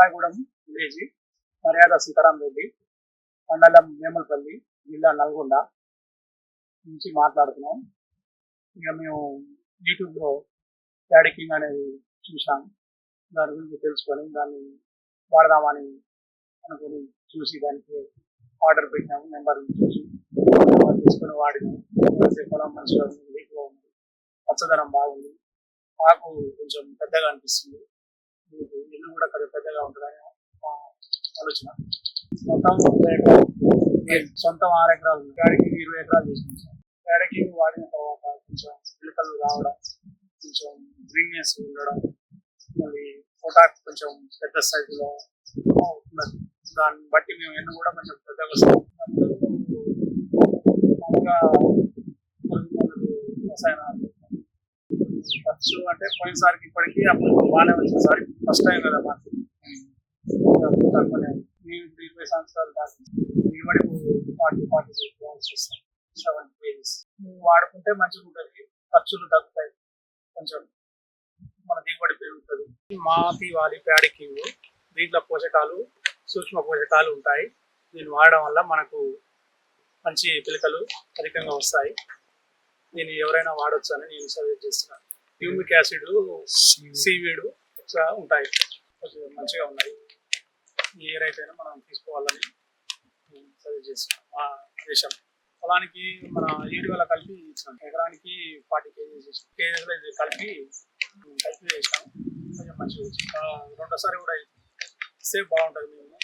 అబ్బాయిగూడెం village మర్యాద సీతారాం రెడ్డి మండలం వేమలపల్లి జిల్లా నల్గొండ నుంచి మాట్లాడుతున్నాం. ఇక మేము యూట్యూబ్లో ప్యాడికింగ్ అనేది చూసాం దాని గురించి తెలుసుకొని దాన్ని వాడదామని అనుకుని చూసి దానికి ఆర్డర్ పెట్టినాము నెంబర్ చూసి తీసుకొని వాడినాము పొలం మంచిగా ఉంది నీట్గా ఉంది పచ్చదనం బాగుంది. మాకు కొంచెం పెద్దగా అనిపిస్తుంది. పెద్దగా ఉంటుందని ఆలోచన. మొత్తం ఇరవై ఎకరాలు నేను సొంతం ఆరు ఎకరాలు గాడికి ఇరవై ఎకరాలు చేసుకుంటాం గాడికి వాడిన తర్వాత కొంచెం పిలకలు రావడం కొంచెం గ్రీన్నెస్ ఉండడం మళ్ళీ పొటాక్ కొంచెం పెద్ద సైజులో ఉన్నది. దాన్ని బట్టి మేము ఎన్ను కూడా కొంచెం పెద్దగా వస్తాం. మామూలుగా రసాయనాలు ఖర్చు అంటే పోయినసారికి ఇప్పటికీ అప్పుడు బాగానే వచ్చింది సార్ ఫస్ట్ టైం కదా మాకు. అప్పుడు తక్కువనే మేము సంవత్సరాలు దాకా దిగుబడి ఫార్టీ ఫార్టీ వస్తాయి సెవెన్ పేజెస్ వాడుకుంటే మంచిగా ఉంటుంది. ఖర్చులు తగ్గుతాయి. కొంచెం మన దిగుబడి పెరుగుతుంది. మాతి వాలి ప్యాడికి దీంట్లో పోషకాలు సూక్ష్మ పోషకాలు ఉంటాయి. దీన్ని వాడడం వల్ల మనకు మంచి పిలకలు అధికంగా వస్తాయి. దీన్ని ఎవరైనా వాడొచ్చు అని నేను సజెస్ట్ చేస్తున్నాను. హ్యూమిక్ యాసిడ్ సీవీడ్ ఉంటాయి. కొంచెం మంచిగా ఉన్నాయి. ఏ రైతైనా మనం తీసుకోవాలని సజెస్ట్ చేస్తున్నాను మా దేశం పొలానికి మన ఏరియాలో కలిపి ఇచ్చినాం. ఎకరానికి ఫార్టీ కేజీస్ కేజీలో ఇది కలిపి కలిపి చేసినాం కొంచెం మంచిగా వచ్చింది. రెండోసారి కూడా ఇస్తే బాగుంటుంది మేము.